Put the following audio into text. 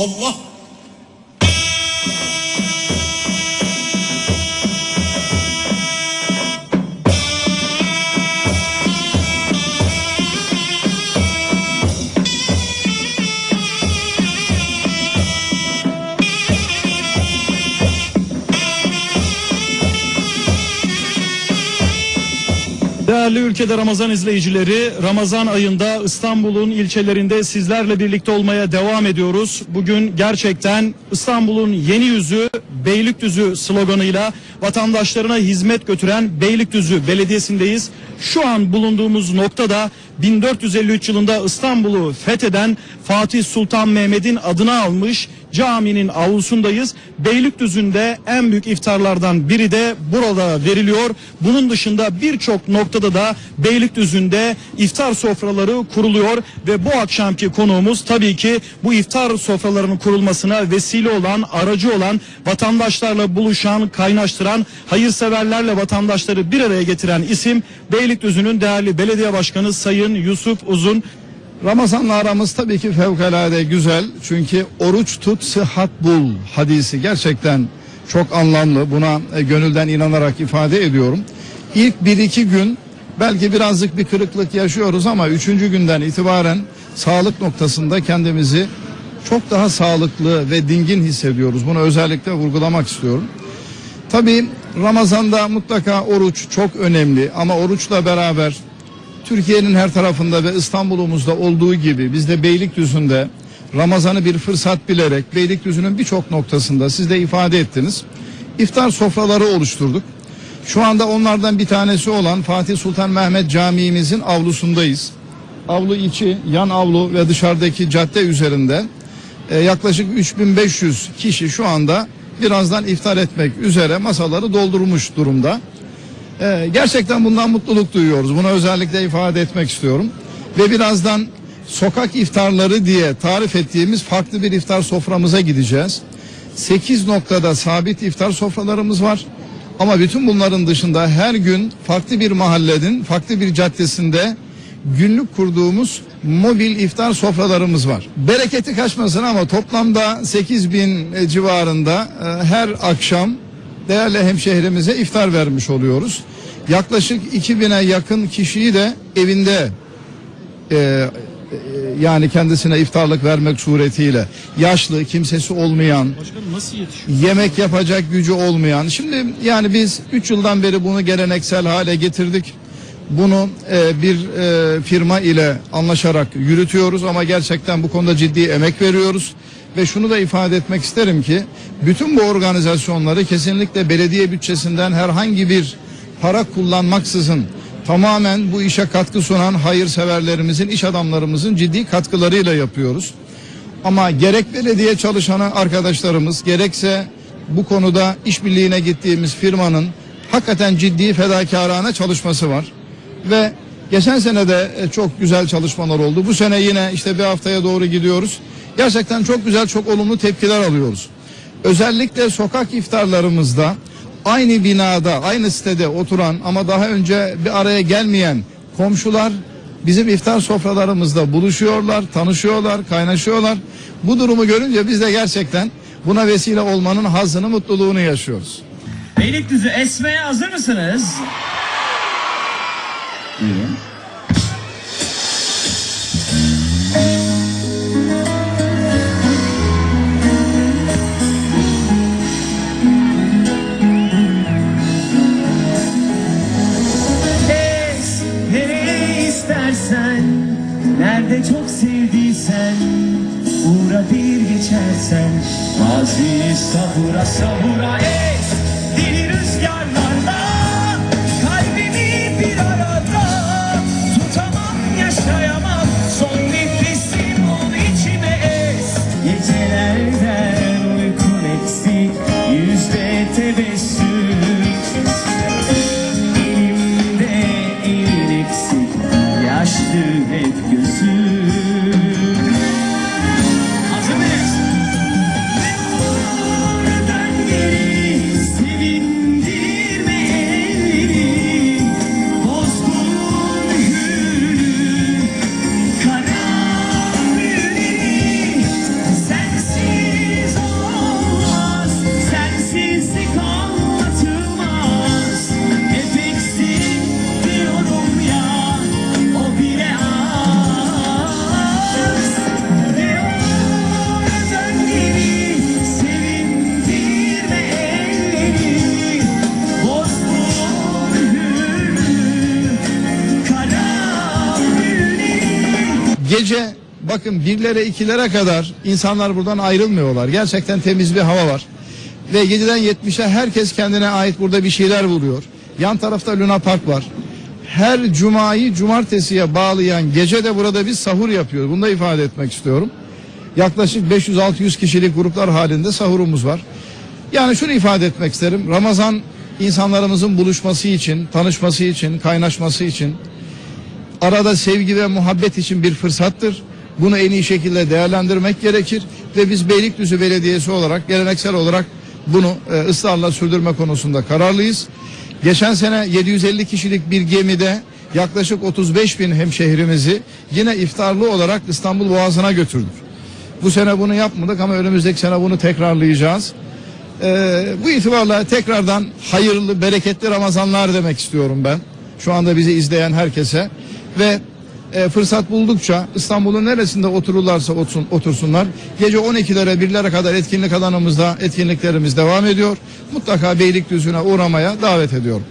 Allah. Değerli ülkede Ramazan izleyicileri, Ramazan ayında İstanbul'un ilçelerinde sizlerle birlikte olmaya devam ediyoruz. Bugün gerçekten İstanbul'un yeni yüzü Beylikdüzü sloganıyla vatandaşlarına hizmet götüren Beylikdüzü Belediyesi'ndeyiz. Şu an bulunduğumuz noktada 1453 yılında İstanbul'u fetheden Fatih Sultan Mehmet'in adını almış caminin avlusundayız. Beylikdüzü'nde en büyük iftarlardan biri de burada veriliyor. Bunun dışında birçok noktada da Beylikdüzü'nde iftar sofraları kuruluyor ve bu akşamki konuğumuz tabii ki bu iftar sofralarının kurulmasına vesile olan, aracı olan, vatandaşlarla buluşan, kaynaştıran, hayırseverlerle vatandaşları bir araya getiren isim Beylikdüzü'nün değerli belediye başkanı Sayın Yusuf Uzun. Ramazan'la aramız tabii ki fevkalade güzel. Çünkü oruç tut sıhhat bul hadisi gerçekten çok anlamlı. Buna e, gönülden inanarak ifade ediyorum. İlk bir iki gün belki birazcık bir kırıklık yaşıyoruz ama üçüncü günden itibaren sağlık noktasında kendimizi çok daha sağlıklı ve dingin hissediyoruz. Bunu özellikle vurgulamak istiyorum. Tabii Ramazan'da mutlaka oruç çok önemli ama oruçla beraber Türkiye'nin her tarafında ve İstanbul'umuzda olduğu gibi biz de Beylikdüzü'nde Ramazan'ı bir fırsat bilerek Beylikdüzü'nün birçok noktasında siz de ifade ettiniz. İftar sofraları oluşturduk. Şu anda onlardan bir tanesi olan Fatih Sultan Mehmet Camii'mizin avlusundayız. Avlu içi, yan avlu ve dışarıdaki cadde üzerinde e, yaklaşık 3500 kişi şu anda birazdan iftar etmek üzere masaları doldurmuş durumda. Ee, gerçekten bundan mutluluk duyuyoruz. Bunu özellikle ifade etmek istiyorum. Ve birazdan sokak iftarları diye tarif ettiğimiz farklı bir iftar soframıza gideceğiz. 8 noktada sabit iftar sofralarımız var. Ama bütün bunların dışında her gün farklı bir mahallenin, farklı bir caddesinde günlük kurduğumuz mobil iftar sofralarımız var. Bereketi kaçmasın ama toplamda 8 bin civarında e, her akşam değerli hemşehrimize iftar vermiş oluyoruz. Yaklaşık 2000'e yakın kişiyi de evinde e, e, yani kendisine iftarlık vermek suretiyle yaşlı, kimsesi olmayan, Başkanım nasıl yetişiyor? yemek yapacak gücü olmayan. Şimdi yani biz 3 yıldan beri bunu geleneksel hale getirdik. Bunu e, bir e, firma ile anlaşarak yürütüyoruz ama gerçekten bu konuda ciddi emek veriyoruz. Ve şunu da ifade etmek isterim ki bütün bu organizasyonları kesinlikle belediye bütçesinden herhangi bir para kullanmaksızın tamamen bu işe katkı sunan hayırseverlerimizin, iş adamlarımızın ciddi katkılarıyla yapıyoruz. Ama gerek belediye çalışanı arkadaşlarımız gerekse bu konuda işbirliğine gittiğimiz firmanın hakikaten ciddi fedakarane çalışması var. Ve geçen sene de e, çok güzel çalışmalar oldu. Bu sene yine işte bir haftaya doğru gidiyoruz. Gerçekten çok güzel, çok olumlu tepkiler alıyoruz. Özellikle sokak iftarlarımızda aynı binada, aynı sitede oturan ama daha önce bir araya gelmeyen komşular bizim iftar sofralarımızda buluşuyorlar, tanışıyorlar, kaynaşıyorlar. Bu durumu görünce biz de gerçekten buna vesile olmanın hazzını, mutluluğunu yaşıyoruz. Beylikdüzü esmeye hazır mısınız? Buyurun. Geçersen. Mazi sabura sabura es Deli rüzgarlarla Gece bakın birlere ikilere kadar insanlar buradan ayrılmıyorlar. Gerçekten temiz bir hava var. Ve 7'den 70'e herkes kendine ait burada bir şeyler buluyor. Yan tarafta Luna Park var. Her cumayı cumartesiye bağlayan gece de burada biz sahur yapıyoruz. Bunu da ifade etmek istiyorum. Yaklaşık 500-600 kişilik gruplar halinde sahurumuz var. Yani şunu ifade etmek isterim. Ramazan insanlarımızın buluşması için, tanışması için, kaynaşması için, arada sevgi ve muhabbet için bir fırsattır. Bunu en iyi şekilde değerlendirmek gerekir ve biz Beylikdüzü Belediyesi olarak geleneksel olarak bunu e, ısrarla sürdürme konusunda kararlıyız. Geçen sene 750 kişilik bir gemide yaklaşık 35 bin hemşehrimizi yine iftarlı olarak İstanbul Boğazı'na götürdük. Bu sene bunu yapmadık ama önümüzdeki sene bunu tekrarlayacağız. Ee, bu itibarla tekrardan hayırlı, bereketli Ramazanlar demek istiyorum ben. Şu anda bizi izleyen herkese ve e, fırsat buldukça İstanbul'un neresinde otururlarsa otursun, otursunlar. Gece 12'lere 1'lere kadar etkinlik alanımızda etkinliklerimiz devam ediyor. Mutlaka Beylikdüzü'ne uğramaya davet ediyorum.